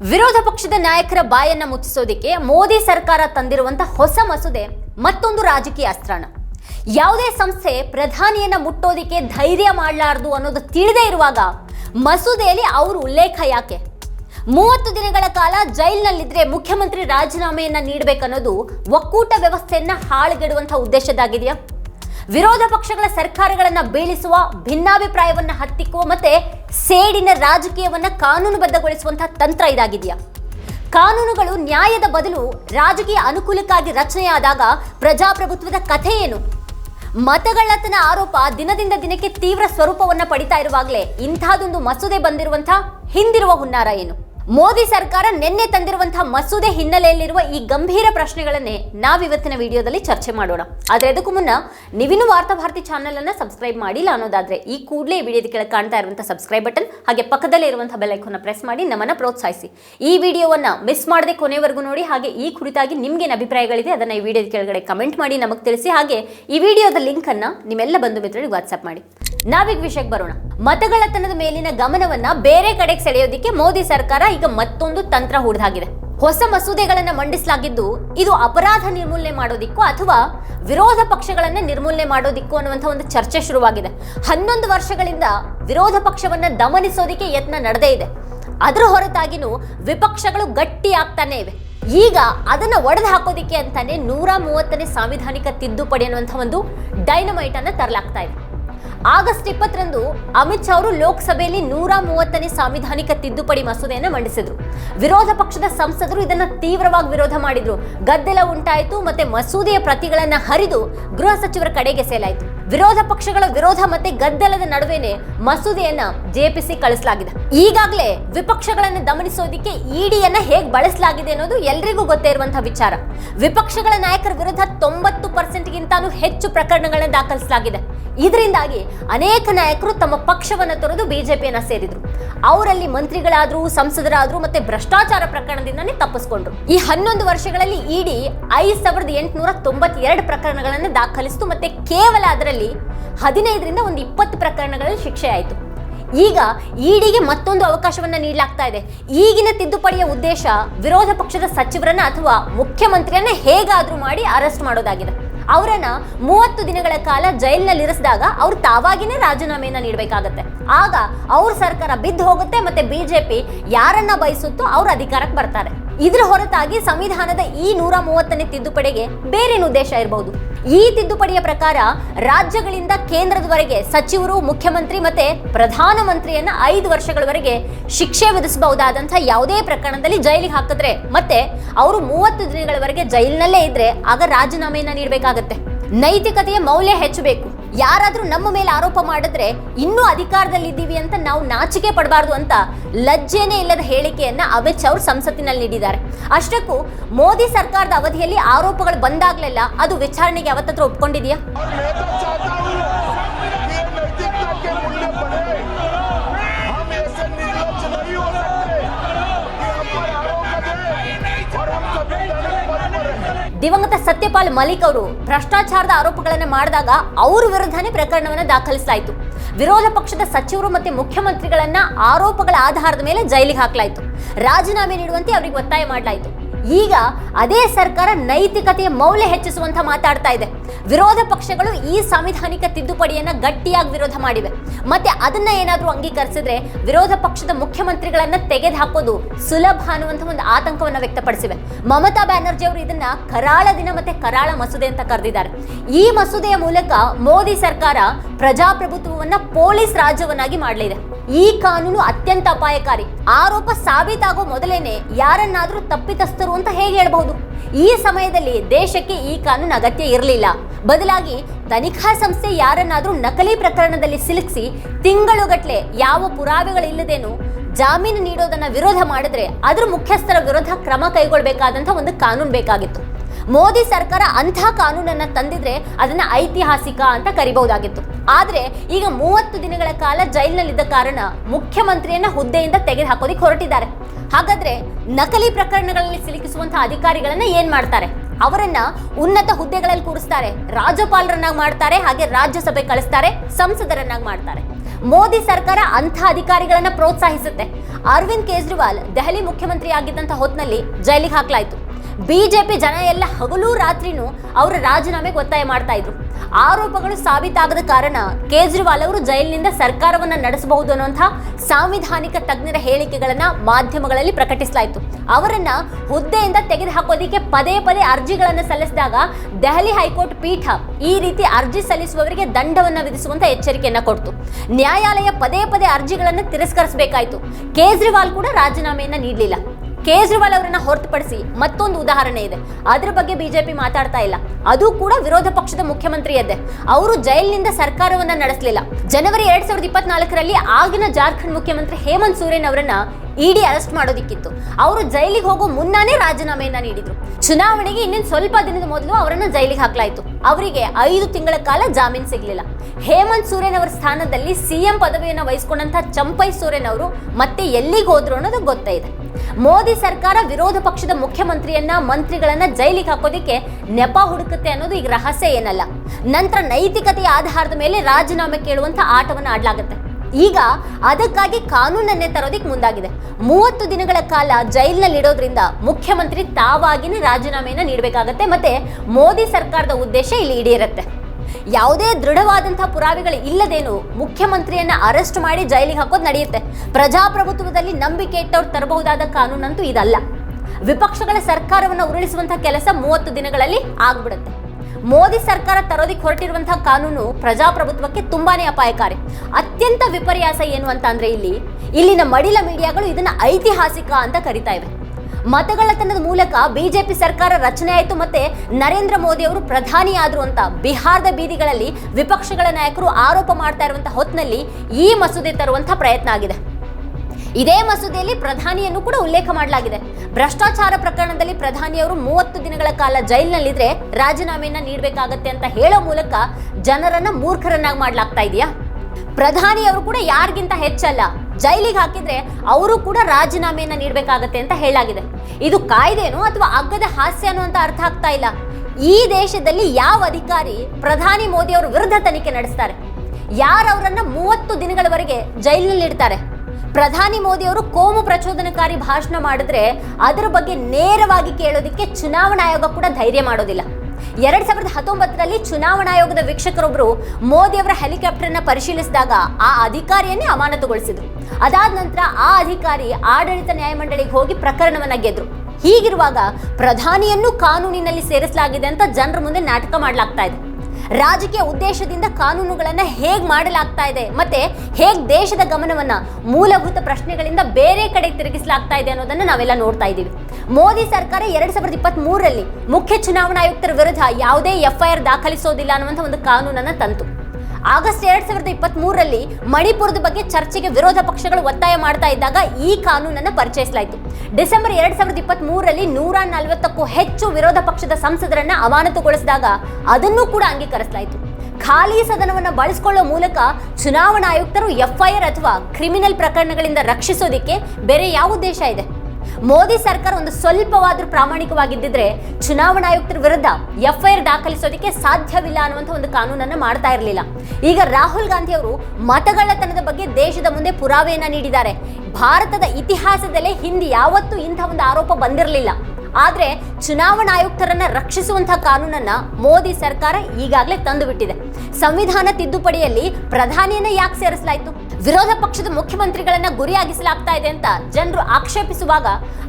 ವಿರೋಧ ಪಕ್ಷದ ನಾಯಕರ ಬಾಯನ್ನ ಮುಚ್ಚಿಸೋದಿಕ್ಕೆ ಮೋದಿ ಸರ್ಕಾರ ತಂದಿರುವಂತಹ ಹೊಸ ಮಸೂದೆ, ಮತ್ತೊಂದು ರಾಜಕೀಯ ಅಸ್ತ್ರಣ. ಯಾವುದೇ ಸಂಸ್ಥೆ ಪ್ರಧಾನಿಯನ್ನ ಮುಟ್ಟೋದಿಕ್ಕೆ ಧೈರ್ಯ ಮಾಡಲಾರದು ಅನ್ನೋದು ತಿಳಿದೇ ಇರುವಾಗ ಮಸೂದೆಯಲ್ಲಿ ಅವರು ಉಲ್ಲೇಖ ಯಾಕೆ? ಮೂವತ್ತು ದಿನಗಳ ಕಾಲ ಜೈಲಿನಲ್ಲಿದ್ರೆ ಮುಖ್ಯಮಂತ್ರಿ ರಾಜೀನಾಮೆಯನ್ನ ನೀಡಬೇಕನ್ನೋದು ಒಕ್ಕೂಟ ವ್ಯವಸ್ಥೆಯನ್ನ ಹಾಳುಗೆಡುವಂತಹ ಉದ್ದೇಶದಾಗಿದೆಯಾ ವಿರೋಧ ಪಕ್ಷಗಳ ಸರ್ಕಾರಗಳನ್ನ ಬೀಳಿಸುವ, ಭಿನ್ನಾಭಿಪ್ರಾಯವನ್ನ ಹತ್ತಿಕ್ಕುವ ಮತ್ತೆ ಸೇಡಿನ ರಾಜಕೀಯವನ್ನ ಕಾನೂನುಬದ್ಧಗೊಳಿಸುವಂತಹ ತಂತ್ರ ಇದಾಗಿದೆಯಾ? ಕಾನೂನುಗಳು ನ್ಯಾಯದ ಬದಲು ರಾಜಕೀಯ ಅನುಕೂಲಕ್ಕಾಗಿ ರಚನೆಯಾದಾಗ ಪ್ರಜಾಪ್ರಭುತ್ವದ ಕಥೆ ಏನು? ಮತಗಳ್ಳತನ ಆರೋಪ ದಿನದಿಂದ ದಿನಕ್ಕೆ ತೀವ್ರ ಸ್ವರೂಪವನ್ನ ಪಡಿತಾ ಇರುವಾಗಲೇ ಇಂತಹದೊಂದು ಮಸೂದೆ ಬಂದಿರುವಂತಹ ಹಿಂದಿರುವ ಹುನ್ನಾರ ಏನು? ಮೋದಿ ಸರ್ಕಾರ ನಿನ್ನೆ ತಂದಿರುವಂತಹ ಮಸೂದೆ ಹಿನ್ನೆಲೆಯಲ್ಲಿರುವ ಈ ಗಂಭೀರ ಪ್ರಶ್ನೆಗಳನ್ನೇ ನಾವಿವತ್ತಿನ ವಿಡಿಯೋದಲ್ಲಿ ಚರ್ಚೆ ಮಾಡೋಣ. ಆದರೆ ಅದಕ್ಕೂ ಮುನ್ನ ನೀವಿನ್ನೂ ವಾರ್ತಾ ಭಾರತಿ ಚಾನೆಲ್ ಅನ್ನ ಸಬ್ಸ್ಕ್ರೈಬ್ ಮಾಡಿಲ್ಲ ಅನ್ನೋದಾದ್ರೆ ಈ ಕೂಡಲೇ ವಿಡಿಯೋದ ಕೆಳಗೆ ಕಾಣ್ತಾ ಇರುವಂತಹ ಸಬ್ಸ್ಕ್ರೈಬ್ ಬಟನ್, ಹಾಗೆ ಪಕ್ಕದಲ್ಲೇ ಇರುವಂತಹ ಬೆಲ್ ಐಕಾನ್ ಪ್ರೆಸ್ ಮಾಡಿ ನಮ್ಮನ್ನ ಪ್ರೋತ್ಸಾಹಿಸಿ. ಈ ವಿಡಿಯೋವನ್ನ ಮಿಸ್ ಮಾಡದೆ ಕೊನೆವರೆಗೂ ನೋಡಿ, ಹಾಗೆ ಈ ಕುರಿತಾಗಿ ನಿಮ್ಗೇನು ಅಭಿಪ್ರಾಯಗಳಿದೆ ಅದನ್ನ ಈ ವಿಡಿಯೋದ ಕೆಳಗಡೆ ಕಮೆಂಟ್ ಮಾಡಿ ನಮಗೆ ತಿಳಿಸಿ, ಹಾಗೆ ಈ ವಿಡಿಯೋದ ಲಿಂಕ್ ಅನ್ನ ನಿಮ್ಮೆಲ್ಲ ಬಂಧು ಮಿತ್ರರಿಗೆ ವಾಟ್ಸ್ಆಪ್ ಮಾಡಿ. ನಾವೀಗ ವಿಷಯಕ್ಕೆ ಬರೋಣ. ಮತಗಳತನದ ಮೇಲಿನ ಗಮನವನ್ನ ಬೇರೆ ಕಡೆಗೆ ಸೆಳೆಯೋದಿಕ್ಕೆ ಮೋದಿ ಸರ್ಕಾರ ಈಗ ಮತ್ತೊಂದು ತಂತ್ರ ಹೂಡಿದಾಗಿದೆ. ಹೊಸ ಮಸೂದೆಗಳನ್ನ ಮಂಡಿಸಲಾಗಿದ್ದು ಇದು ಅಪರಾಧ ನಿರ್ಮೂಲನೆ ಮಾಡೋದಿಕ್ಕೂ ಅಥವಾ ವಿರೋಧ ಪಕ್ಷಗಳನ್ನ ನಿರ್ಮೂಲನೆ ಮಾಡೋದಿಕ್ಕೂ ಅನ್ನುವಂಥ ಒಂದು ಚರ್ಚೆ ಶುರುವಾಗಿದೆ. ಹನ್ನೊಂದು ವರ್ಷಗಳಿಂದ ವಿರೋಧ ಪಕ್ಷವನ್ನ ದಮನಿಸೋದಿಕ್ಕೆ ಯತ್ನ ನಡೆದೇ ಇದೆ. ಅದರ ಹೊರತಾಗಿನೂ ವಿಪಕ್ಷಗಳು ಗಟ್ಟಿ ಆಗ್ತಾನೆ ಇವೆ. ಈಗ ಅದನ್ನ ಒಡೆದು ಹಾಕೋದಿಕ್ಕೆ ಅಂತಾನೆ ನೂರ ಮೂವತ್ತನೇ ಸಾಂವಿಧಾನಿಕ ತಿದ್ದುಪಡಿ ಅನ್ನುವಂಥ ಒಂದು ಡೈನಮೈಟ್ ತರಲಾಗ್ತಾ ಇದೆ. ಆಗಸ್ಟ್ ಇಪ್ಪತ್ತರಂದು ಅಮಿತ್ ಶಾ ಅವರು ಲೋಕಸಭೆಯಲ್ಲಿ ನೂರ ಮೂವತ್ತನೇ ಸಾಂವಿಧಾನಿಕ ತಿದ್ದುಪಡಿ ಮಸೂದೆಯನ್ನು ಮಂಡಿಸಿದ್ರು. ವಿರೋಧ ಪಕ್ಷದ ಸಂಸದರು ಇದನ್ನ ತೀವ್ರವಾಗಿ ವಿರೋಧ ಮಾಡಿದ್ರು. ಗದ್ದಲ ಉಂಟಾಯಿತು ಮತ್ತೆ ಮಸೂದೆಯ ಪ್ರತಿಗಳನ್ನ ಹರಿದು ಗೃಹ ಸಚಿವರ ಕಡೆಗೆ ಸೇಲಾಯಿತು. ವಿರೋಧ ಪಕ್ಷಗಳ ವಿರೋಧ ಮತ್ತೆ ಗದ್ದಲದ ನಡುವೆನೆ ಮಸೂದೆಯನ್ನ ಜೆಪಿಸಿ ಕಳಿಸಲಾಗಿದೆ. ಈಗಾಗಲೇ ವಿಪಕ್ಷಗಳನ್ನ ದಮನಿಸೋದಿಕ್ಕೆ ಇಡಿಯನ್ನ ಹೇಗೆ ಬಳಸಲಾಗಿದೆ ಅನ್ನೋದು ಎಲ್ರಿಗೂ ಗೊತ್ತೇ ಇರುವಂತಹ ವಿಚಾರ. ವಿಪಕ್ಷಗಳ ನಾಯಕರ ವಿರುದ್ಧ ತೊಂಬತ್ತು ಪರ್ಸೆಂಟ್ಗಿಂತಾನು ಹೆಚ್ಚು ಪ್ರಕರಣಗಳನ್ನು ದಾಖಲಿಸಲಾಗಿದೆ. ಇದರಿಂದಾಗಿ ಅನೇಕ ನಾಯಕರು ತಮ್ಮ ಪಕ್ಷವನ್ನು ತೊರೆದು ಬಿಜೆಪಿಯನ್ನ ಸೇರಿದ್ರು. ಅವರಲ್ಲಿ ಮಂತ್ರಿಗಳಾದ್ರು, ಸಂಸದರಾದ್ರು ಮತ್ತೆ ಭ್ರಷ್ಟಾಚಾರ ಪ್ರಕರಣದಿಂದಾನೇ ತಪ್ಪಿಸ್ಕೊಂಡ್ರು. ಈ ಹನ್ನೊಂದು ವರ್ಷಗಳಲ್ಲಿ ಇಡಿ ಐದ್ ಸಾವಿರದ ಎಂಟುನೂರ ತೊಂಬತ್ತೆರಡು ಪ್ರಕರಣಗಳನ್ನು ದಾಖಲಿಸಿತು ಮತ್ತೆ ಕೇವಲ ಅದರಲ್ಲಿ ಹದಿನೈದರಿಂದ ಒಂದು ಇಪ್ಪತ್ತು ಪ್ರಕರಣಗಳಲ್ಲಿ ಶಿಕ್ಷೆ ಆಯಿತು. ಈಗ ಇಡಿಗೆ ಮತ್ತೊಂದು ಅವಕಾಶವನ್ನ ನೀಡಲಾಗ್ತಾ ಇದೆ. ಈಗಿನ ತಿದ್ದುಪಡಿಯ ಉದ್ದೇಶ ವಿರೋಧ ಪಕ್ಷದ ಸಚಿವರನ್ನ ಅಥವಾ ಮುಖ್ಯಮಂತ್ರಿಯನ್ನ ಹೇಗಾದ್ರೂ ಮಾಡಿ ಅರೆಸ್ಟ್ ಮಾಡೋದಾಗಿದೆ. ಅವರನ್ನ ಮೂವತ್ತು ದಿನಗಳ ಕಾಲ ಜೈಲಿನಲ್ಲಿ ಇರಿಸಿದಾಗ ಅವ್ರು ತಾವಾಗಿನೇ ರಾಜೀನಾಮೆಯನ್ನ ನೀಡಬೇಕಾಗತ್ತೆ. ಆಗ ಅವ್ರ ಸರ್ಕಾರ ಬಿದ್ದು ಹೋಗುತ್ತೆ ಮತ್ತೆ ಬಿಜೆಪಿ ಯಾರನ್ನ ಬಯಸುತ್ತೋ ಅವ್ರ ಅಧಿಕಾರಕ್ಕೆ ಬರ್ತಾರೆ. ಇದರ ಹೊರತಾಗಿ ಸಂವಿಧಾನದ ಈ ನೂರ ಮೂವತ್ತನೇ ತಿದ್ದುಪಡಿಗೆ ಬೇರೇನು ಉದ್ದೇಶ ಇರಬಹುದು ಈ ತಿದ್ದುಪಡಿಯ ಪ್ರಕಾರ ರಾಜ್ಯಗಳಿಂದ ಕೇಂದ್ರದವರೆಗೆ ಸಚಿವರು, ಮುಖ್ಯಮಂತ್ರಿ ಮತ್ತೆ ಪ್ರಧಾನಮಂತ್ರಿಯನ್ನ ಐದು ವರ್ಷಗಳವರೆಗೆ ಶಿಕ್ಷೆ ವಿಧಿಸಬಹುದಾದಂತಹ ಯಾವುದೇ ಪ್ರಕರಣದಲ್ಲಿ ಜೈಲಿಗೆ ಹಾಕಿದ್ರೆ ಮತ್ತೆ ಅವರು ಮೂವತ್ತು ದಿನಗಳವರೆಗೆ ಜೈಲಿನಲ್ಲೇ ಇದ್ರೆ ಆಗ ರಾಜೀನಾಮೆಯನ್ನ ನೀಡಬೇಕಾಗತ್ತೆ. ನೈತಿಕತೆಯ ಮೌಲ್ಯ ಹೆಚ್ಚಬೇಕು. ಯಾರಾದ್ರೂ ನಮ್ಮ ಮೇಲೆ ಆರೋಪ ಮಾಡಿದ್ರೆ ಇನ್ನೂ ಅಧಿಕಾರದಲ್ಲಿದ್ದೀವಿ ಅಂತ ನಾವು ನಾಚಿಕೆ ಪಡಬಾರ್ದು ಅಂತ ಲಜ್ಜೆನೇ ಇಲ್ಲದ ಹೇಳಿಕೆಯನ್ನ ಅಮಿತ್ ಶಾ ಅವರು ಸಂಸತ್ತಿನಲ್ಲಿ ನೀಡಿದ್ದಾರೆ. ಅಷ್ಟಕ್ಕೂ ಮೋದಿ ಸರ್ಕಾರದ ಅವಧಿಯಲ್ಲಿ ಆರೋಪಗಳು ಬಂದಾಗ್ಲೆಲ್ಲ ಅದು ವಿಚಾರಣೆಗೆ ಅವತ್ತತ್ರ ಒಪ್ಕೊಂಡಿದೆಯಾ ದಿವಂಗತ ಸತ್ಯಪಾಲ್ ಮಲಿಕ್ ಅವರು ಭ್ರಷ್ಟಾಚಾರದ ಆರೋಪಗಳನ್ನು ಮಾಡಿದಾಗ ಅವರ ವಿರುದ್ಧನೇ ಪ್ರಕರಣವನ್ನು ದಾಖಲಿಸಲಾಯಿತು. ವಿರೋಧ ಪಕ್ಷದ ಸಚಿವರು ಮತ್ತೆ ಮುಖ್ಯಮಂತ್ರಿಗಳನ್ನ ಆರೋಪಗಳ ಆಧಾರದ ಮೇಲೆ ಜೈಲಿಗೆ ಹಾಕಲಾಯಿತು. ರಾಜೀನಾಮೆ ನೀಡುವಂತೆ ಅವರಿಗೆ ಒತ್ತಾಯ ಮಾಡಲಾಯಿತು. ಈಗ ಅದೇ ಸರ್ಕಾರ ನೈತಿಕತೆಯ ಮೌಲ್ಯ ಹೆಚ್ಚಿಸುವಂತ ಮಾತಾಡ್ತಾ ಇದೆ. ವಿರೋಧ ಪಕ್ಷಗಳು ಈ ಸಾಂವಿಧಾನಿಕ ತಿದ್ದುಪಡಿಯನ್ನ ಗಟ್ಟಿಯಾಗಿ ವಿರೋಧ ಮಾಡಿವೆ. ಮತ್ತೆ ಅದನ್ನ ಏನಾದರೂ ಅಂಗೀಕರಿಸಿದ್ರೆ ವಿರೋಧ ಪಕ್ಷದ ಮುಖ್ಯಮಂತ್ರಿಗಳನ್ನ ತೆಗೆದು ಹಾಕೋದು ಸುಲಭ ಅನ್ನುವಂಥ ಒಂದು ಆತಂಕವನ್ನ ವ್ಯಕ್ತಪಡಿಸಿವೆ. ಮಮತಾ ಬ್ಯಾನರ್ಜಿ ಅವರು ಇದನ್ನ ಕರಾಳ ದಿನ ಮತ್ತೆ ಕರಾಳ ಮಸೂದೆ ಅಂತ ಕರೆದಿದ್ದಾರೆ. ಈ ಮಸೂದೆಯ ಮೂಲಕ ಮೋದಿ ಸರ್ಕಾರ ಪ್ರಜಾಪ್ರಭುತ್ವವನ್ನ ಪೊಲೀಸ್ ರಾಜ್ಯವನ್ನಾಗಿ ಮಾಡಲಿದೆ. ಈ ಕಾನೂನು ಅತ್ಯಂತ ಅಪಾಯಕಾರಿ. ಆರೋಪ ಸಾಬೀತಾಗೋ ಮೊದಲೇನೆ ಯಾರನ್ನಾದ್ರೂ ತಪ್ಪಿತಸ್ಥರು ಅಂತ ಹೇಗೆ ಹೇಳ್ಬಹುದು? ಈ ಸಮಯದಲ್ಲಿ ದೇಶಕ್ಕೆ ಈ ಕಾನೂನು ಅಗತ್ಯ ಇರಲಿಲ್ಲ. ಬದಲಾಗಿ ತನಿಖಾ ಸಂಸ್ಥೆ ಯಾರನ್ನಾದರೂ ನಕಲಿ ಪ್ರಕರಣದಲ್ಲಿ ಸಿಲುಕಿಸಿ ತಿಂಗಳುಗಟ್ಟಲೆ ಯಾವ ಪುರಾವೆಗಳಿಲ್ಲದೇನು ಜಾಮೀನು ನೀಡೋದನ್ನ ವಿರೋಧ ಮಾಡಿದ್ರೆ ಅದರ ಮುಖ್ಯಸ್ಥರ ವಿರುದ್ಧ ಕ್ರಮ ಕೈಗೊಳ್ಳಬೇಕಾದಂಥ ಒಂದು ಕಾನೂನು ಬೇಕಾಗಿತ್ತು. ಮೋದಿ ಸರ್ಕಾರ ಅಂತಹ ಕಾನೂನನ್ನ ತಂದಿದ್ರೆ ಅದನ್ನ ಐತಿಹಾಸಿಕ ಅಂತ ಕರಿಬಹುದಾಗಿತ್ತು. ಆದ್ರೆ ಈಗ ಮೂವತ್ತು ದಿನಗಳ ಕಾಲ ಜೈಲಿನಲ್ಲಿದ್ದ ಕಾರಣ ಮುಖ್ಯಮಂತ್ರಿಯನ್ನ ಹುದ್ದೆಯಿಂದ ತೆಗೆದು ಹಾಕೋದಿಕ್ ಹೊರಟಿದ್ದಾರೆ. ಹಾಗಾದ್ರೆ ನಕಲಿ ಪ್ರಕರಣಗಳಲ್ಲಿ ಸಿಲುಕಿಸುವಂತಹ ಅಧಿಕಾರಿಗಳನ್ನ ಏನ್ ಮಾಡ್ತಾರೆ? ಅವರನ್ನ ಉನ್ನತ ಹುದ್ದೆಗಳಲ್ಲಿ ಕೂರಿಸ್ತಾರೆ, ರಾಜ್ಯಪಾಲರನ್ನಾಗಿ ಮಾಡ್ತಾರೆ, ಹಾಗೆ ರಾಜ್ಯಸಭೆ ಕಳಿಸ್ತಾರೆ, ಸಂಸದರನ್ನಾಗಿ ಮಾಡ್ತಾರೆ. ಮೋದಿ ಸರ್ಕಾರ ಅಂಥ ಅಧಿಕಾರಿಗಳನ್ನ ಪ್ರೋತ್ಸಾಹಿಸುತ್ತೆ. ಅರವಿಂದ್ ಕೇಜ್ರಿವಾಲ್ ದೆಹಲಿ ಮುಖ್ಯಮಂತ್ರಿ ಆಗಿದ್ದಂಥ ಹೊತ್ತಿನಲ್ಲಿ ಜೈಲಿಗೆ ಹಾಕಲಾಯಿತು. ಬಿಜೆಪಿ ಜನ ಎಲ್ಲ ಹಗಲು ರಾತ್ರಿನೂ ಅವರ ರಾಜೀನಾಮೆಗೆ ಒತ್ತಾಯ ಮಾಡ್ತಾ ಇದ್ರು. ಆರೋಪಗಳು ಸಾಬೀತಾಗದ ಕಾರಣ ಕೇಜ್ರಿವಾಲ್ ಅವರು ಜೈಲಿನಿಂದ ಸರ್ಕಾರವನ್ನ ನಡೆಸಬಹುದು ಅನ್ನುವಂಥ ಸಾಂವಿಧಾನಿಕ ತಜ್ಞರ ಹೇಳಿಕೆಗಳನ್ನ ಮಾಧ್ಯಮಗಳಲ್ಲಿ ಪ್ರಕಟಿಸಲಾಯಿತು. ಅವರನ್ನ ಹುದ್ದೆಯಿಂದ ತೆಗೆದುಹಾಕೋದಿಕ್ಕೆ ಪದೇ ಪದೇ ಅರ್ಜಿಗಳನ್ನು ಸಲ್ಲಿಸಿದಾಗ ದೆಹಲಿ ಹೈಕೋರ್ಟ್ ಪೀಠ ಈ ರೀತಿ ಅರ್ಜಿ ಸಲ್ಲಿಸುವವರಿಗೆ ದಂಡವನ್ನು ವಿಧಿಸುವಂತ ಎಚ್ಚರಿಕೆಯನ್ನ ಕೊಡ್ತು. ನ್ಯಾಯಾಲಯ ಪದೇ ಪದೇ ಅರ್ಜಿಗಳನ್ನು ತಿರಸ್ಕರಿಸಬೇಕಾಯಿತು. ಕೇಜ್ರಿವಾಲ್ ಕೂಡ ರಾಜೀನಾಮೆಯನ್ನ ನೀಡಲಿಲ್ಲ. ಕೇಜ್ರಿವಾಲ್ ಅವರನ್ನ ಹೊರತುಪಡಿಸಿ ಮತ್ತೊಂದು ಉದಾಹರಣೆ ಇದೆ. ಅದ್ರ ಬಗ್ಗೆ ಬಿಜೆಪಿ ಮಾತಾಡ್ತಾ ಇಲ್ಲ. ಅದು ಕೂಡ ವಿರೋಧ ಪಕ್ಷದ ಮುಖ್ಯಮಂತ್ರಿಯದ್ದೇ. ಅವರು ಜೈಲಿನಿಂದ ಸರ್ಕಾರವನ್ನ ನಡೆಸಲಿಲ್ಲ. ಜನವರಿ ಎರಡ್ ಸಾವಿರದ ಇಪ್ಪತ್ನಾಲ್ಕರಲ್ಲಿ ಆಗಿನ ಜಾರ್ಖಂಡ್ ಮುಖ್ಯಮಂತ್ರಿ ಹೇಮಂತ್ ಸೋರೆನ್ ಅವರನ್ನ ಇಡಿ ಅರೆಸ್ಟ್ ಮಾಡೋದಿಕ್ಕಿತ್ತು. ಅವರು ಜೈಲಿಗೆ ಹೋಗೋ ಮುನ್ನಾನೇ ರಾಜೀನಾಮೆಯನ್ನ ನೀಡಿದ್ರು. ಚುನಾವಣೆಗೆ ಇನ್ನೇನು ಸ್ವಲ್ಪ ದಿನದ ಮೊದಲು ಅವರನ್ನು ಜೈಲಿಗೆ ಹಾಕಲಾಯಿತು. ಅವರಿಗೆ ಐದು ತಿಂಗಳ ಕಾಲ ಜಾಮೀನು ಸಿಗಲಿಲ್ಲ. ಹೇಮಂತ್ ಸೊರೇನ್ ಅವರ ಸ್ಥಾನದಲ್ಲಿ ಸಿಎಂ ಪದವಿಯನ್ನು ವಹಿಸಿಕೊಂಡಂತಹ ಚಂಪೈ ಸೊರೇನ್ ಅವರು ಮತ್ತೆ ಎಲ್ಲಿಗೆ ಹೋದ್ರು ಅನ್ನೋದು ಗೊತ್ತೇ ಮೋದಿ ಸರ್ಕಾರ ವಿರೋಧ ಪಕ್ಷದ ಮುಖ್ಯಮಂತ್ರಿಯನ್ನ ಮಂತ್ರಿಗಳನ್ನ ಜೈಲಿಗೆ ಹಾಕೋದಿಕ್ಕೆ ನೆಪ ಹುಡುಕುತ್ತೆ ಅನ್ನೋದು ಈಗ ರಹಸ್ಯ ಏನಲ್ಲ. ನಂತರ ನೈತಿಕತೆಯ ಆಧಾರದ ಮೇಲೆ ರಾಜೀನಾಮೆ ಕೇಳುವಂತ ಆಟವನ್ನು ಆಡ್ಲಾಗುತ್ತೆ. ಈಗ ಅದಕ್ಕಾಗಿ ಕಾನೂನನ್ನೇ ತರೋದಿಕ್ ಮುಂದಾಗಿದೆ. ಮೂವತ್ತು ದಿನಗಳ ಕಾಲ ಜೈಲಿನಲ್ಲಿಡೋದ್ರಿಂದ ಮುಖ್ಯಮಂತ್ರಿ ತಾವಾಗಿನೇ ರಾಜೀನಾಮೆಯನ್ನು ನೀಡಬೇಕಾಗತ್ತೆ, ಮತ್ತೆ ಮೋದಿ ಸರ್ಕಾರದ ಉದ್ದೇಶ ಇಲ್ಲಿ ಈಡೇರುತ್ತೆ. ಯಾವುದೇ ದೃಢವಾದಂತಹ ಪುರಾವೆಗಳು ಇಲ್ಲದೇನು ಮುಖ್ಯಮಂತ್ರಿಯನ್ನ ಅರೆಸ್ಟ್ ಮಾಡಿ ಜೈಲಿಗೆ ಹಾಕೋದು ನಡೆಯುತ್ತೆ. ಪ್ರಜಾಪ್ರಭುತ್ವದಲ್ಲಿ ನಂಬಿಕೆ ಇಟ್ಟವ್ರು ತರಬಹುದಾದ ಕಾನೂನಂತೂ ಇದಲ್ಲ. ವಿಪಕ್ಷಗಳ ಸರ್ಕಾರವನ್ನು ಉರುಳಿಸುವಂತಹ ಕೆಲಸ ಮೂವತ್ತು ದಿನಗಳಲ್ಲಿ ಆಗ್ಬಿಡುತ್ತೆ. ಮೋದಿ ಸರ್ಕಾರ ತರೋದಿಕ್ಕೆ ಹೊರಟಿರುವಂತಹ ಕಾನೂನು ಪ್ರಜಾಪ್ರಭುತ್ವಕ್ಕೆ ತುಂಬಾನೇ ಅಪಾಯಕಾರಿ. ಅತ್ಯಂತ ವಿಪರ್ಯಾಸ ಏನು ಅಂತ ಇಲ್ಲಿ ಇಲ್ಲಿನ ಮಡಿಲ ಮೀಡಿಯಾಗಳು ಇದನ್ನ ಐತಿಹಾಸಿಕ ಅಂತ ಕರಿತಾ ಇವೆ. ಮತಗಳತನದ ಮೂಲಕ ಬಿಜೆಪಿ ಸರ್ಕಾರ ರಚನೆ ಆಯಿತು ಮತ್ತೆ ನರೇಂದ್ರ ಮೋದಿ ಅವರು ಪ್ರಧಾನಿ ಆದ್ರು ಅಂತ ಬಿಹಾರದ ಬೀದಿಗಳಲ್ಲಿ ವಿಪಕ್ಷಗಳ ನಾಯಕರು ಆರೋಪ ಮಾಡ್ತಾ ಇರುವಂತಹ ಹೊತ್ತಿನಲ್ಲಿ ಈ ಮಸೂದೆ ತರುವಂತಹ ಪ್ರಯತ್ನ ಆಗಿದೆ. ಇದೇ ಮಸೂದೆಯಲ್ಲಿ ಪ್ರಧಾನಿಯನ್ನು ಕೂಡ ಉಲ್ಲೇಖ ಮಾಡಲಾಗಿದೆ. ಭ್ರಷ್ಟಾಚಾರ ಪ್ರಕರಣದಲ್ಲಿ ಪ್ರಧಾನಿಯವರು ಮೂವತ್ತು ದಿನಗಳ ಕಾಲ ಜೈಲಿನಲ್ಲಿದ್ರೆ ರಾಜೀನಾಮೆಯನ್ನ ನೀಡಬೇಕಾಗತ್ತೆ ಅಂತ ಹೇಳೋ ಮೂಲಕ ಜನರನ್ನ ಮೂರ್ಖರನ್ನಾಗಿ ಮಾಡಲಾಗ್ತಾ ಇದೆಯಾ? ಪ್ರಧಾನಿಯವರು ಕೂಡ ಯಾರಿಗಿಂತ ಹೆಚ್ಚಲ್ಲ. ಜೈಲಿಗೆ ಹಾಕಿದ್ರೆ ಅವರು ಕೂಡ ರಾಜೀನಾಮೆಯನ್ನ ನೀಡಬೇಕಾಗತ್ತೆ ಅಂತ ಹೇಳಲಾಗಿದೆ. ಇದು ಕಾಯ್ದೆನೋ ಅಥವಾ ಅಗ್ಗದ ಹಾಸ್ಯನೋ ಅಂತ ಅರ್ಥ ಆಗ್ತಾ ಇಲ್ಲ. ಈ ದೇಶದಲ್ಲಿ ಯಾವ ಅಧಿಕಾರಿ ಪ್ರಧಾನಿ ಮೋದಿ ಅವರ ವಿರುದ್ಧ ತನಿಖೆ ನಡೆಸ್ತಾರೆ? ಯಾರು ಅವರನ್ನ ಮೂವತ್ತು ದಿನಗಳವರೆಗೆ ಜೈಲಿನಲ್ಲಿ ಇಡ್ತಾರೆ? ಪ್ರಧಾನಿ ಮೋದಿ ಅವರು ಕೋಮು ಪ್ರಚೋದನಕಾರಿ ಭಾಷಣ ಮಾಡಿದ್ರೆ ಅದರ ಬಗ್ಗೆ ನೇರವಾಗಿ ಕೇಳೋದಿಕ್ಕೆ ಚುನಾವಣಾ ಆಯೋಗ ಕೂಡ ಧೈರ್ಯ ಮಾಡೋದಿಲ್ಲ. ಎರಡ್ ಸಾವಿರದ ಹತ್ತೊಂಬತ್ತರಲ್ಲಿ ಚುನಾವಣಾ ಆಯೋಗದ ವೀಕ್ಷಕರೊಬ್ಬರು ಮೋದಿ ಅವರ ಹೆಲಿಕಾಪ್ಟರ್ನ ಪರಿಶೀಲಿಸಿದಾಗ ಆ ಅಧಿಕಾರಿಯನ್ನೇ ಅಮಾನತುಗೊಳಿಸಿದ್ರು. ಅದಾದ ನಂತರ ಆ ಅಧಿಕಾರಿ ಆಡಳಿತ ನ್ಯಾಯಮಂಡಳಿಗೆ ಹೋಗಿ ಪ್ರಕರಣವನ್ನ ಗೆದ್ರು. ಹೀಗಿರುವಾಗ ಪ್ರಧಾನಿಯನ್ನು ಕಾನೂನಿನಲ್ಲಿ ಸೇರಿಸಲಾಗಿದೆ ಅಂತ ಜನರ ಮುಂದೆ ನಾಟಕ ಮಾಡಲಾಗ್ತಾ ಇದೆ. ರಾಜಕೀಯ ಉದ್ದೇಶದಿಂದ ಕಾನೂನುಗಳನ್ನು ಹೇಗೆ ಮಾಡಲಾಗ್ತಾ ಇದೆ, ಮತ್ತೆ ಹೇಗೆ ದೇಶದ ಗಮನವನ್ನ ಮೂಲಭೂತ ಪ್ರಶ್ನೆಗಳಿಂದ ಬೇರೆ ಕಡೆ ತಿರುಗಿಸಲಾಗ್ತಾ ಇದೆ ಅನ್ನೋದನ್ನ ನಾವೆಲ್ಲ ನೋಡ್ತಾ ಇದ್ದೀವಿ. ಮೋದಿ ಸರ್ಕಾರ ಎರಡು ಸಾವಿರದ ಇಪ್ಪತ್ತ್ ಮೂರರಲ್ಲಿ ಮುಖ್ಯ ಚುನಾವಣಾ ಆಯುಕ್ತರ ವಿರುದ್ಧ ಯಾವುದೇ ಎಫ್ಐಆರ್ ದಾಖಲಿಸೋದಿಲ್ಲ ಅನ್ನುವಂಥ ಒಂದು ಕಾನೂನನ್ನು ತಂತು. ಆಗಸ್ಟ್ ಎರಡ್ ಸಾವಿರದ ಇಪ್ಪತ್ತ್ ಮೂರರಲ್ಲಿ ಮಣಿಪುರದ ಬಗ್ಗೆ ಚರ್ಚೆಗೆ ವಿರೋಧ ಪಕ್ಷಗಳು ಒತ್ತಾಯ ಮಾಡ್ತಾ ಇದ್ದಾಗ ಈ ಕಾನೂನನ್ನು ಪರಿಚಯಿಸಲಾಯಿತು. ಡಿಸೆಂಬರ್ ಎರಡ್ ಸಾವಿರದ ಇಪ್ಪತ್ತ್ ಮೂರರಲ್ಲಿ ನೂರ ನಲವತ್ತಕ್ಕೂ ಹೆಚ್ಚು ವಿರೋಧ ಪಕ್ಷದ ಸಂಸದರನ್ನ ಅಮಾನತುಗೊಳಿಸಿದಾಗ ಅದನ್ನು ಕೂಡ ಅಂಗೀಕರಿಸಲಾಯಿತು. ಖಾಲಿ ಸದನವನ್ನು ಬಳಸಿಕೊಳ್ಳುವ ಮೂಲಕ ಚುನಾವಣಾ ಆಯುಕ್ತರು ಎಫ್ಐಆರ್ ಅಥವಾ ಕ್ರಿಮಿನಲ್ ಪ್ರಕರಣಗಳಿಂದ ರಕ್ಷಿಸೋದಿಕ್ಕೆ ಬೇರೆ ಯಾವ ಉದ್ದೇಶ ಇದೆ? ಮೋದಿ ಸರ್ಕಾರ ಒಂದು ಸ್ವಲ್ಪವಾದ್ರೂ ಪ್ರಾಮಾಣಿಕವಾಗಿದ್ದಿದ್ರೆ ಚುನಾವಣಾ ಆಯುಕ್ತರ ವಿರುದ್ಧ ಎಫ್ಐಆರ್ ದಾಖಲಿಸೋದಕ್ಕೆ ಸಾಧ್ಯವಿಲ್ಲ ಅನ್ನುವಂಥ ಒಂದು ಕಾನೂನನ್ನು ಮಾಡ್ತಾ ಇರಲಿಲ್ಲ. ಈಗ ರಾಹುಲ್ ಗಾಂಧಿ ಅವರು ಮತಗಳ್ಳತನದ ಬಗ್ಗೆ ದೇಶದ ಮುಂದೆ ಪುರಾವೆಯನ್ನ ನೀಡಿದ್ದಾರೆ. ಭಾರತದ ಇತಿಹಾಸದಲ್ಲೇ ಹಿಂದೆ ಯಾವತ್ತೂ ಇಂಥ ಒಂದು ಆರೋಪ ಬಂದಿರಲಿಲ್ಲ. ಆದರೆ ಚುನಾವಣಾ ಆಯುಕ್ತರನ್ನ ರಕ್ಷಿಸುವಂತಹ ಕಾನೂನನ್ನ ಮೋದಿ ಸರ್ಕಾರ ಈಗಾಗಲೇ ತಂದು ಬಿಟ್ಟಿದೆ ಸಂವಿಧಾನ ತಿದ್ದುಪಡಿಯಲ್ಲಿ ಪ್ರಧಾನಿಯನ್ನ ಯಾಕೆ ಸೇರಿಸಲಾಯಿತು? ವಿರೋಧ ಪಕ್ಷದ ಮುಖ್ಯಮಂತ್ರಿಗಳನ್ನ ಗುರಿಯಾಗಿಸಲಾಗ್ತಾ ಇದೆ ಅಂತ ಜನರು ಆಕ್ಷೇಪಿಸುವಾಗ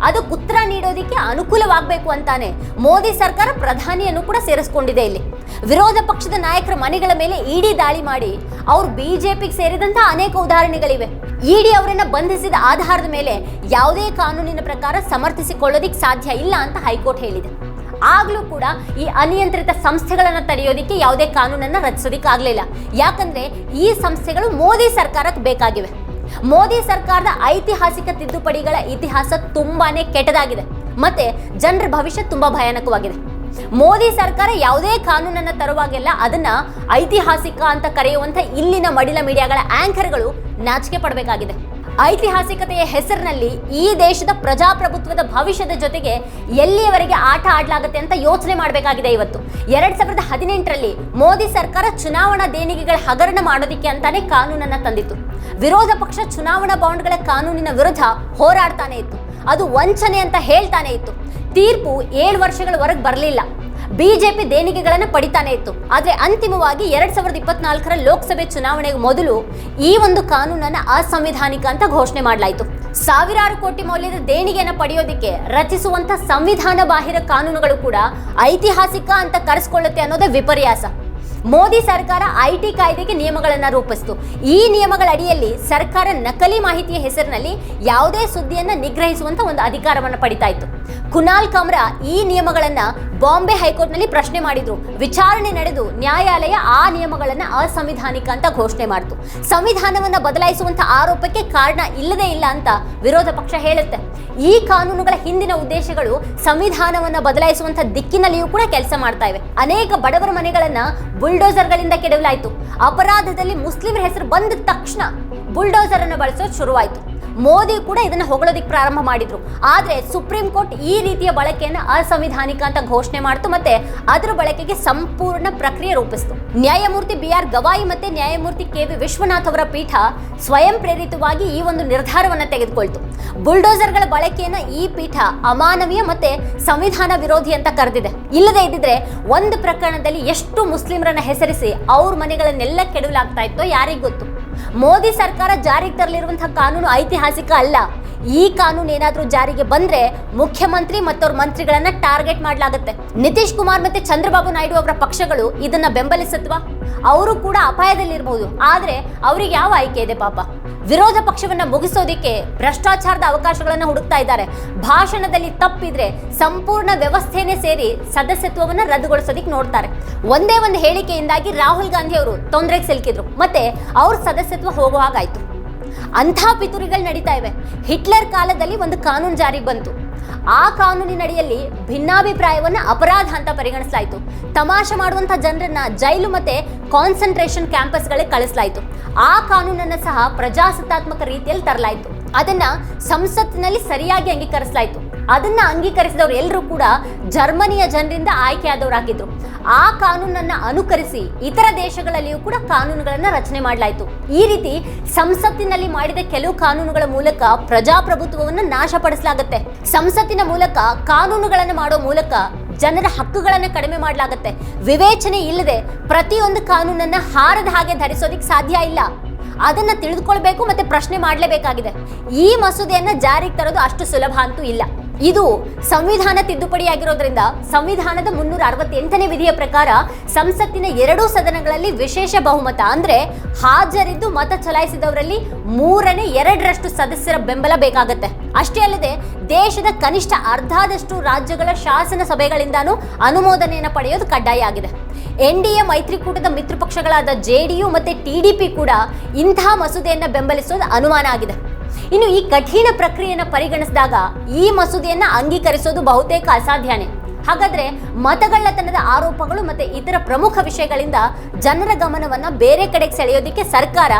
ಅದಕ್ಕೆ ಉತ್ತರ ನೀಡೋದಿಕ್ಕೆ ಅನುಕೂಲವಾಗಬೇಕು ಅಂತಾನೆ ಮೋದಿ ಸರ್ಕಾರ ಪ್ರಧಾನಿಯನ್ನು ಕೂಡ ಸೇರಿಸ್ಕೊಂಡಿದೆ ಇಲ್ಲಿ. ವಿರೋಧ ಪಕ್ಷದ ನಾಯಕರ ಮನೆಗಳ ಮೇಲೆ ಇಡಿ ದಾಳಿ ಮಾಡಿ ಅವರು ಬಿಜೆಪಿಗೆ ಸೇರಿದಂತಹ ಅನೇಕ ಉದಾಹರಣೆಗಳಿವೆ. ಇಡಿ ಅವರನ್ನ ಬಂಧಿಸಿದ ಆಧಾರದ ಮೇಲೆ ಯಾವುದೇ ಕಾನೂನಿನ ಪ್ರಕಾರ ಸಮರ್ಥಿಸಿಕೊಳ್ಳೋದಿಕ್ ಸಾಧ್ಯ ಇಲ್ಲ ಅಂತ ಹೈಕೋರ್ಟ್ ಹೇಳಿದೆ. ಆಗ್ಲೂ ಕೂಡ ಈ ಅನಿಯಂತ್ರಿತ ಸಂಸ್ಥೆಗಳನ್ನ ತಡೆಯೋದಿಕ್ಕೆ ಯಾವುದೇ ಕಾನೂನನ್ನ ರಚಿಸೋದಿಕ್ಕೆ ಆಗ್ಲಿಲ್ಲ ಯಾಕಂದ್ರೆ ಈ ಸಂಸ್ಥೆಗಳು ಮೋದಿ ಸರ್ಕಾರಕ್ಕೆ ಬೇಕಾಗಿವೆ. ಮೋದಿ ಸರ್ಕಾರದ ಐತಿಹಾಸಿಕ ತಿದ್ದುಪಡಿಗಳ ಇತಿಹಾಸ ತುಂಬಾನೇ ಕೆಟ್ಟದಾಗಿದೆ. ಮತ್ತೆ ಜನರ ಭವಿಷ್ಯ ತುಂಬಾ ಭಯಾನಕವಾಗಿದೆ. ಮೋದಿ ಸರ್ಕಾರ ಯಾವುದೇ ಕಾನೂನನ್ನ ತರುವಾಗೆಲ್ಲ ಅದನ್ನ ಐತಿಹಾಸಿಕ ಅಂತ ಕರೆಯುವಂತ ಇಲ್ಲಿನ ಮಡಿಲ ಮೀಡಿಯಾಗಳ ಆಂಕರ್ಗಳು ನಾಚಿಕೆ ಪಡಬೇಕಾಗಿದೆ. ಐತಿಹಾಸಿಕತೆಯ ಹೆಸರಿನಲ್ಲಿ ಈ ದೇಶದ ಪ್ರಜಾಪ್ರಭುತ್ವದ ಭವಿಷ್ಯದ ಜೊತೆಗೆ ಎಲ್ಲಿಯವರೆಗೆ ಆಟ ಆಡಲಾಗುತ್ತೆ ಅಂತ ಯೋಚನೆ ಮಾಡಬೇಕಾಗಿದೆ ಇವತ್ತು. ಎರಡ್ ಸಾವಿರದ ಹದಿನೆಂಟರಲ್ಲಿ ಮೋದಿ ಸರ್ಕಾರ ಚುನಾವಣಾ ದೇಣಿಗೆಗಳ ಹಗರಣ ಮಾಡೋದಿಕ್ಕೆ ಅಂತಾನೆ ಕಾನೂನನ್ನ ತಂದಿತ್ತು. ವಿರೋಧ ಪಕ್ಷ ಚುನಾವಣಾ ಬಾಂಡ್ಗಳ ಕಾನೂನಿನ ವಿರುದ್ಧ ಹೋರಾಡ್ತಾನೆ ಇತ್ತು. ಅದು ವಂಚನೆ ಅಂತ ಹೇಳ್ತಾನೆ ಇತ್ತು. ತೀರ್ಪು ಏಳು ವರ್ಷಗಳವರೆಗೆ ಬರಲಿಲ್ಲ. ಬಿಜೆಪಿ ದೇಣಿಗೆಗಳನ್ನು ಪಡಿತಾನೆ ಇತ್ತು. ಆದರೆ ಅಂತಿಮವಾಗಿ ಎರಡ್ ಸಾವಿರದ ಇಪ್ಪತ್ನಾಲ್ಕರ ಲೋಕಸಭೆ ಚುನಾವಣೆಗೆ ಮೊದಲು ಈ ಒಂದು ಕಾನೂನನ್ನ ಅಸಂವಿಧಾನಿಕ ಅಂತ ಘೋಷಣೆ ಮಾಡಲಾಯಿತು. ಸಾವಿರಾರು ಕೋಟಿ ಮೌಲ್ಯದ ದೇಣಿಗೆಯನ್ನು ಪಡೆಯೋದಿಕ್ಕೆ ರಚಿಸುವಂತ ಸಂವಿಧಾನ ಬಾಹಿರ ಕಾನೂನುಗಳು ಕೂಡ ಐತಿಹಾಸಿಕ ಅಂತ ಕರೆಸ್ಕೊಳ್ಳುತ್ತೆ ಅನ್ನೋದೇ ವಿಪರ್ಯಾಸ. ಮೋದಿ ಸರ್ಕಾರ ಐಟಿ ಕಾಯ್ದೆಗೆ ನಿಯಮಗಳನ್ನು ರೂಪಿಸಿತು. ಈ ನಿಯಮಗಳ ಅಡಿಯಲ್ಲಿ ಸರ್ಕಾರ ನಕಲಿ ಮಾಹಿತಿಯ ಹೆಸರಿನಲ್ಲಿ ಯಾವುದೇ ಸುದ್ದಿಯನ್ನು ನಿಗ್ರಹಿಸುವಂತ ಒಂದು ಅಧಿಕಾರವನ್ನು ಪಡಿತಾ ಇತ್ತು. ಕುನಾಲ್ ಕಮ್ರಾ ಈ ನಿಯಮಗಳನ್ನ ಬಾಂಬೆ ಹೈಕೋರ್ಟ್ನಲ್ಲಿ ಪ್ರಶ್ನೆ ಮಾಡಿದ್ರು. ವಿಚಾರಣೆ ನಡೆದು ನ್ಯಾಯಾಲಯ ಆ ನಿಯಮಗಳನ್ನ ಅಸಂವಿಧಾನಿಕ ಅಂತ ಘೋಷಣೆ ಮಾಡಿತು. ಸಂವಿಧಾನವನ್ನ ಬದಲಾಯಿಸುವಂತ ಆರೋಪಕ್ಕೆ ಕಾರಣ ಇಲ್ಲದೇ ಇಲ್ಲ ಅಂತ ವಿರೋಧ ಪಕ್ಷ ಹೇಳುತ್ತೆ. ಈ ಕಾನೂನುಗಳ ಹಿಂದಿನ ಉದ್ದೇಶಗಳು ಸಂವಿಧಾನವನ್ನ ಬದಲಾಯಿಸುವಂತ ದಿಕ್ಕಿನಲ್ಲಿಯೂ ಕೂಡ ಕೆಲಸ ಮಾಡ್ತಾ ಇವೆ. ಅನೇಕ ಬಡವರ ಮನೆಗಳನ್ನ ಬುಲ್ಡೋಸರ್ಗಳಿಂದ ಕೆಡವಲಾಯಿತು. ಅಪರಾಧದಲ್ಲಿ ಮುಸ್ಲಿಮರ ಹೆಸರು ಬಂದ ತಕ್ಷಣ ಬುಲ್ಡೋಸರ್ ಅನ್ನು ಬಳಸೋದು ಶುರುವಾಯಿತು. ಮೋದಿ ಕೂಡ ಇದನ್ನ ಹೊಗಳೋದಿಕ್ಕೆ ಪ್ರಾರಂಭ ಮಾಡಿದ್ರು. ಆದ್ರೆ ಸುಪ್ರೀಂ ಕೋರ್ಟ್ ಈ ರೀತಿಯ ಬಳಕೆಯನ್ನು ಅಸಂವಿಧಾನಿಕ ಅಂತ ಘೋಷಣೆ ಮಾಡ್ತು ಮತ್ತೆ ಅದರ ಬಳಕೆಗೆ ಸಂಪೂರ್ಣ ಪ್ರಕ್ರಿಯೆ ರೂಪಿಸಿತು. ನ್ಯಾಯಮೂರ್ತಿ ಬಿ ಆರ್ ಗವಾಯಿ ಮತ್ತೆ ನ್ಯಾಯಮೂರ್ತಿ ಕೆ ವಿ ವಿಶ್ವನಾಥ್ ಅವರ ಪೀಠ ಸ್ವಯಂ ಪ್ರೇರಿತವಾಗಿ ಈ ಒಂದು ನಿರ್ಧಾರವನ್ನ ತೆಗೆದುಕೊಳ್ತು. ಬುಲ್ಡೋಸರ್ಗಳ ಬಳಕೆಯನ್ನು ಈ ಪೀಠ ಅಮಾನವೀಯ ಮತ್ತೆ ಸಂವಿಧಾನ ವಿರೋಧಿ ಅಂತ ಕರೆದಿದೆ. ಇಲ್ಲದೆ ಇದ್ದಿದ್ರೆ ಒಂದು ಪ್ರಕರಣದಲ್ಲಿ ಎಷ್ಟು ಮುಸ್ಲಿಮರನ್ನ ಹೆಸರಿಸಿ ಅವ್ರ ಮನೆಗಳನ್ನೆಲ್ಲ ಕೆಡವಲಾಗ್ತಾ ಇತ್ತೋ ಯಾರಿಗೂ ಗೊತ್ತು. ಮೋದಿ ಸರ್ಕಾರ ಜಾರಿಗೆ ತರಲಿರುವಂತಹ ಕಾನೂನು ಐತಿಹಾಸಿಕ ಅಲ್ಲ. ಈ ಕಾನೂನು ಏನಾದರೂ ಜಾರಿಗೆ ಬಂದ್ರೆ ಮುಖ್ಯಮಂತ್ರಿ ಮತ್ತವ್ರ ಮಂತ್ರಿಗಳನ್ನ ಟಾರ್ಗೆಟ್ ಮಾಡಲಾಗುತ್ತೆ. ನಿತೀಶ್ ಕುಮಾರ್ ಮತ್ತೆ ಚಂದ್ರಬಾಬು ನಾಯ್ಡು ಅವರ ಪಕ್ಷಗಳು ಇದನ್ನ ಬೆಂಬಲಿಸತ್ವಾ? ಅವರು ಕೂಡ ಅಪಾಯದಲ್ಲಿರಬಹುದು ಆದ್ರೆ ಅವ್ರಿಗೆ ಯಾವ ಆಯ್ಕೆ ಇದೆ ಪಾಪ? ವಿರೋಧ ಪಕ್ಷವನ್ನ ಮುಗಿಸೋದಿಕ್ಕೆ ಭ್ರಷ್ಟಾಚಾರದ ಅವಕಾಶಗಳನ್ನ ಹುಡುಕ್ತಾ ಇದ್ದಾರೆ. ಭಾಷಣದಲ್ಲಿ ತಪ್ಪಿದ್ರೆ ಸಂಪೂರ್ಣ ವ್ಯವಸ್ಥೆನೇ ಸೇರಿ ಸದಸ್ಯತ್ವವನ್ನ ರದ್ದುಗೊಳಿಸೋದಿಕ್ ನೋಡ್ತಾರೆ. ಒಂದೇ ಒಂದು ಹೇಳಿಕೆಯಿಂದಾಗಿ ರಾಹುಲ್ ಗಾಂಧಿ ಅವರು ತೊಂದರೆಗೆ ಸಿಲುಕಿದ್ರು. ಮತ್ತೆ ಅವ್ರ ಸದಸ್ಯತ್ವ ಹೋಗೋ ಹಾಗಾಯ್ತು. ಅಂಥ ಪಿತುರಿಗಳು ನಡೀತಾ ಇವೆ. ಹಿಟ್ಲರ್ ಕಾಲದಲ್ಲಿ ಒಂದು ಕಾನೂನು ಜಾರಿಗೆ ಬಂತು. ಆ ಕಾನೂನಿನಡಿಯಲ್ಲಿ ಭಿನ್ನಾಭಿಪ್ರಾಯವನ್ನ ಅಪರಾಧ ಅಂತ ಪರಿಗಣಿಸಲಾಯಿತು. ತಮಾಷೆ ಮಾಡುವಂಥ ಜನರನ್ನ ಜೈಲು ಮತ್ತೆ ಕಾನ್ಸಂಟ್ರೇಷನ್ ಕ್ಯಾಂಪಸ್ಗಳಿಗೆ ಕಳಿಸಲಾಯಿತು. ಆ ಕಾನೂನನ್ನ ಸಹ ಪ್ರಜಾಸತ್ತಾತ್ಮಕ ರೀತಿಯಲ್ಲಿ ತರಲಾಯಿತು. ಅದನ್ನ ಸಂಸತ್ತಿನಲ್ಲಿ ಸರಿಯಾಗಿ ಅಂಗೀಕರಿಸಲಾಯಿತು. ಅದನ್ನ ಅಂಗೀಕರಿಸಿದವರು ಎಲ್ಲರೂ ಕೂಡ ಜರ್ಮನಿಯ ಜನರಿಂದ ಆಯ್ಕೆಯಾದವರಾಗಿದ್ರು ಆ ಕಾನೂನನ್ನ ಅನುಕರಿಸಿ ಇತರ ದೇಶಗಳಲ್ಲಿಯೂ ಕೂಡ ಕಾನೂನುಗಳನ್ನ ರಚನೆ ಮಾಡಲಾಯಿತು. ಈ ರೀತಿ ಸಂಸತ್ತಿನಲ್ಲಿ ಮಾಡಿದ ಕೆಲವು ಕಾನೂನುಗಳ ಮೂಲಕ ಪ್ರಜಾಪ್ರಭುತ್ವವನ್ನು ನಾಶಪಡಿಸಲಾಗುತ್ತೆ. ಸಂಸತ್ತಿನ ಮೂಲಕ ಕಾನೂನುಗಳನ್ನು ಮಾಡೋ ಮೂಲಕ ಜನರ ಹಕ್ಕುಗಳನ್ನು ಕಡಿಮೆ ಮಾಡಲಾಗುತ್ತೆ. ವಿವೇಚನೆ ಇಲ್ಲದೆ ಪ್ರತಿಯೊಂದು ಕಾನೂನನ್ನ ಹಾರದ ಹಾಗೆ ಧರಿಸೋದಿಕ್ ಸಾಧ್ಯ ಇಲ್ಲ. ಅದನ್ನ ತಿಳಿದುಕೊಳ್ಬೇಕು ಮತ್ತೆ ಪ್ರಶ್ನೆ ಮಾಡಲೇಬೇಕಾಗಿದೆ. ಈ ಮಸೂದೆಯನ್ನ ಜಾರಿಗೆ ತರೋದು ಅಷ್ಟು ಸುಲಭ ಅಂತೂ ಇಲ್ಲ. ಇದು ಸಂವಿಧಾನ ತಿದ್ದುಪಡಿ ತಿದ್ದುಪಡಿಯಾಗಿರೋದ್ರಿಂದ ಸಂವಿಧಾನದ ಮುನ್ನೂರ ಅರವತ್ತೆಂಟನೇ ವಿಧಿಯ ಪ್ರಕಾರ ಸಂಸತ್ತಿನ ಎರಡೂ ಸದನಗಳಲ್ಲಿ ವಿಶೇಷ ಬಹುಮತ, ಅಂದ್ರೆ ಹಾಜರಿದ್ದು ಮತ ಚಲಾಯಿಸಿದವರಲ್ಲಿ ಮೂರನೇ ಎರಡರಷ್ಟು ಸದಸ್ಯರ ಬೆಂಬಲ ಬೇಕಾಗತ್ತೆ. ಅಷ್ಟೇ ಅಲ್ಲದೆ ದೇಶದ ಕನಿಷ್ಠ ಅರ್ಧದಷ್ಟು ರಾಜ್ಯಗಳ ಶಾಸನ ಸಭೆಗಳಿಂದಾನೂ ಅನುಮೋದನೆಯನ್ನು ಪಡೆಯೋದು ಕಡ್ಡಾಯ ಆಗಿದೆ. ಎನ್ ಡಿ ಎ, ಮೈತ್ರಿಕೂಟದ ಮಿತ್ರ ಪಕ್ಷಗಳಾದ ಜೆ ಡಿ ಯು ಮತ್ತೆ ಟಿ ಡಿ ಪಿ ಕೂಡ ಇಂತಹ ಮಸೂದೆಯನ್ನು ಬೆಂಬಲಿಸೋದು ಅನುಮಾನ ಆಗಿದೆ. ಇನ್ನು ಈ ಕಠಿಣ ಪ್ರಕ್ರಿಯೆಯನ್ನು ಪರಿಗಣಿಸಿದಾಗ ಈ ಮಸೂದೆಯನ್ನ ಅಂಗೀಕರಿಸೋದು ಬಹುತೇಕ ಅಸಾಧ್ಯನೇ. ಹಾಗಾದ್ರೆ ಮತಗಳ್ಳತನದ ಆರೋಪಗಳು ಮತ್ತೆ ಇತರ ಪ್ರಮುಖ ವಿಷಯಗಳಿಂದ ಜನರ ಗಮನವನ್ನ ಬೇರೆ ಕಡೆಗೆ ಸೆಳೆಯೋದಿಕ್ಕೆ ಸರ್ಕಾರ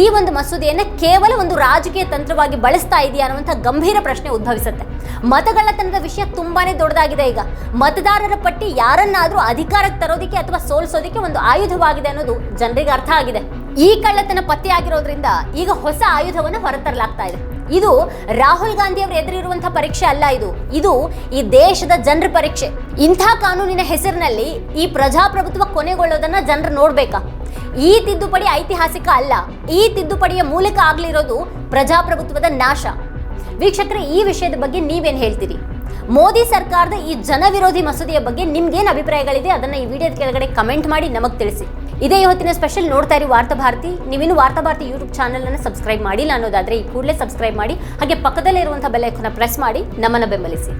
ಈ ಒಂದು ಮಸೂದೆಯನ್ನ ಕೇವಲ ಒಂದು ರಾಜಕೀಯ ತಂತ್ರವಾಗಿ ಬಳಸ್ತಾ ಇದೆಯಾ ಅನ್ನುವಂಥ ಗಂಭೀರ ಪ್ರಶ್ನೆ ಉದ್ಭವಿಸುತ್ತೆ. ಮತಗಳ್ಳತನದ ವಿಷಯ ತುಂಬಾನೇ ದೊಡ್ಡದಾಗಿದೆ ಈಗ. ಮತದಾರರ ಪಟ್ಟಿ ಯಾರನ್ನಾದ್ರೂ ಅಧಿಕಾರಕ್ಕೆ ತರೋದಿಕ್ಕೆ ಅಥವಾ ಸೋಲಿಸೋದಿಕ್ಕೆ ಒಂದು ಆಯುಧವಾಗಿದೆ ಅನ್ನೋದು ಜನರಿಗೆ ಅರ್ಥ ಆಗಿದೆ. ಈ ಕಳ್ಳತನ ಪತ್ತೆಯಾಗಿರೋದ್ರಿಂದ ಈಗ ಹೊಸ ಆಯುಧವನ್ನು ಹೊರತರಲಾಗ್ತಾ ಇದೆ. ಇದು ರಾಹುಲ್ ಗಾಂಧಿ ಅವರು ಎದುರಿರುವಂತಹ ಪರೀಕ್ಷೆ ಅಲ್ಲ ಇದು. ಇದು ಈ ದೇಶದ ಜನರ ಪರೀಕ್ಷೆ. ಇಂಥ ಕಾನೂನಿನ ಹೆಸರಿನಲ್ಲಿ ಈ ಪ್ರಜಾಪ್ರಭುತ್ವ ಕೊನೆಗೊಳ್ಳೋದನ್ನ ಜನರು ನೋಡ್ಬೇಕಾ? ಈ ತಿದ್ದುಪಡಿ ಐತಿಹಾಸಿಕ ಅಲ್ಲ. ಈ ತಿದ್ದುಪಡಿಯ ಮೂಲಕ ಆಗ್ಲಿರೋದು ಪ್ರಜಾಪ್ರಭುತ್ವದ ನಾಶ. ವೀಕ್ಷಕರ, ಈ ವಿಷಯದ ಬಗ್ಗೆ ನೀವೇನು ಹೇಳ್ತೀರಿ? ಮೋದಿ ಸರ್ಕಾರದ ಈ ಜನವಿರೋಧಿ ಮಸೂದೆಯ ಬಗ್ಗೆ ನಿಮ್ಗೇನು ಅಭಿಪ್ರಾಯಗಳಿದೆ? ಅದನ್ನ ಈ ವಿಡಿಯೋದ ಕೆಳಗಡೆ ಕಮೆಂಟ್ ಮಾಡಿ ನಮಗೆ ತಿಳಿಸಿ. ಇದೇ ಇವತ್ತಿನ ಸ್ಪೆಷಲ್ ನೋಡ್ತಾ ಇರಿ ವಾರ್ತಾ ಭಾರತಿ. ನೀವಿನ್ನು ವಾರ್ತಾ ಭಾರತಿ ಯೂಟ್ಯೂಬ್ ಚಾನಲ್ ಅನ್ನು ಸಬ್ಸ್ಕ್ರೈಬ್ ಮಾಡಿಲ್ಲ ಅನ್ನೋದಾದ್ರೆ ಈ ಕೂಡಲೇ ಸಬ್ಸ್ಕ್ರೈಬ್ ಮಾಡಿ, ಹಾಗೆ ಪಕ್ಕದಲ್ಲೇ ಇರುವಂತಹ ಬೆಲ್ ಐಕಾನ್ ಪ್ರೆಸ್ ಮಾಡಿ, ನಮ್ಮನ್ನ ಬೆಂಬಲಿಸಿ.